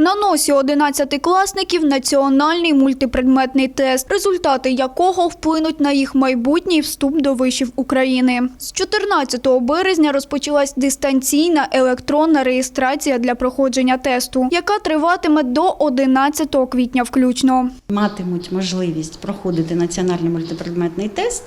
На носі 11-класників національний мультипредметний тест, результати якого вплинуть на їх майбутній вступ до вишів України. З 14 березня розпочалась дистанційна електронна реєстрація для проходження тесту, яка триватиме до 11 квітня включно. матимуть можливість проходити національний мультипредметний тест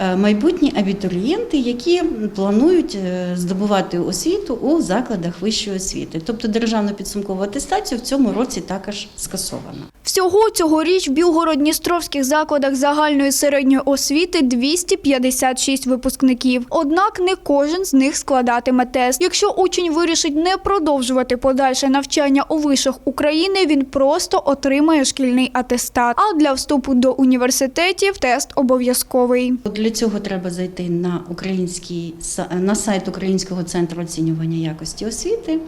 майбутні абітурієнти, які планують е, здобувати освіту у закладах вищої освіти. Тобто державну підсумкову атестацію в цьому році також скасовано. Всього цьогоріч в Білгород-Дністровських закладах загальної середньої освіти 256 випускників. Однак не кожен з них складатиме тест. Якщо учень вирішить не продовжувати подальше навчання у вишах України, він просто отримає шкільний атестат. А для вступу до університетів тест обов'язковий. Для цього треба зайти на український на сайт Українського центру оцінювання якості освіти,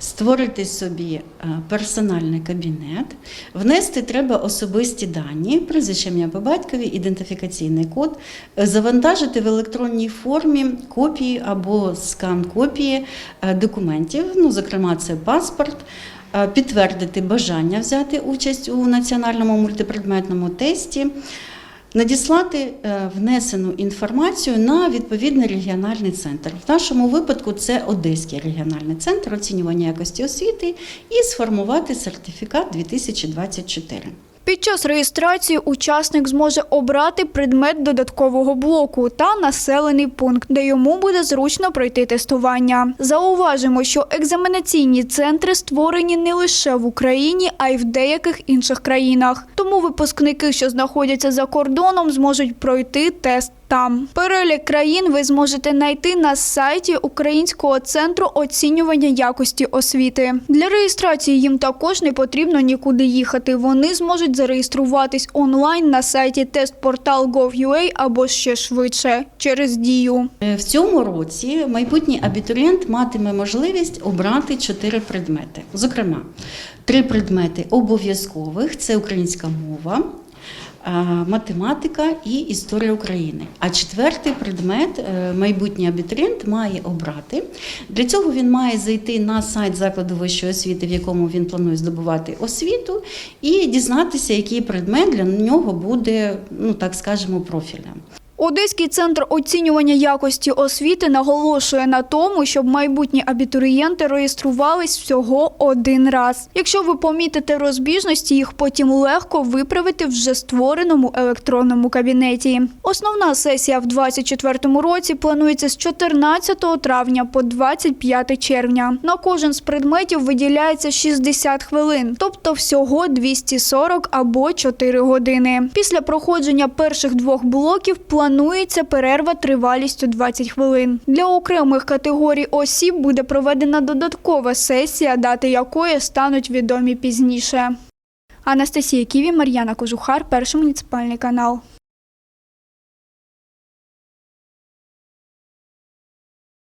створити собі е, персональний кабінет, внести треба особисті дані, прізвище ім'я по батькові, ідентифікаційний код, е, завантажити в електронній формі копії або скан копії е, документів, ну зокрема, це паспорт. е, Підтвердити бажання взяти участь у національному мультипредметному тесті, надіслати е, внесену інформацію на відповідний регіональний центр. В нашому випадку це Одеський регіональний центр оцінювання якості освіти і сформувати сертифікат 2024. Під час реєстрації учасник зможе обрати предмет додаткового блоку та населений пункт, де йому буде зручно пройти тестування. Зауважимо, що екзаменаційні центри створені не лише в Україні, а й в деяких інших країнах. Тому випускники, що знаходяться за кордоном, зможуть пройти тест. Там перелік країн ви зможете знайти на сайті Українського центру оцінювання якості освіти. Для реєстрації їм також не потрібно нікуди їхати. Вони зможуть зареєструватись онлайн на сайті testportal.gov.ua або ще швидше через дію. Е, В цьому році майбутній абітурієнт матиме можливість обрати чотири предмети. Зокрема, три предмети обов'язкових це українська мова. е, Математика і історія України. А четвертий предмет е, майбутній абітурієнт має обрати. Для цього він має зайти на сайт закладу вищої освіти, в якому він планує здобувати освіту, і дізнатися, який предмет для нього буде, ну так скажемо, профільним. Одеський центр оцінювання якості освіти наголошує на тому, щоб майбутні абітурієнти реєструвались всього один раз. Якщо ви помітите розбіжності, їх потім легко виправити в вже створеному електронному кабінеті. Основна сесія в 2024 році планується з 14 травня по 25 червня. На кожен з предметів виділяється 60 хвилин, тобто всього 240 або 4 години. Після проходження перших двох блоків планується перерва тривалістю 20 хвилин. Для окремих категорій осіб буде проведена додаткова сесія, дати якої стануть відомі пізніше. Анастасія Ківі, Мар'яна Кожухар, перший муніципальний канал.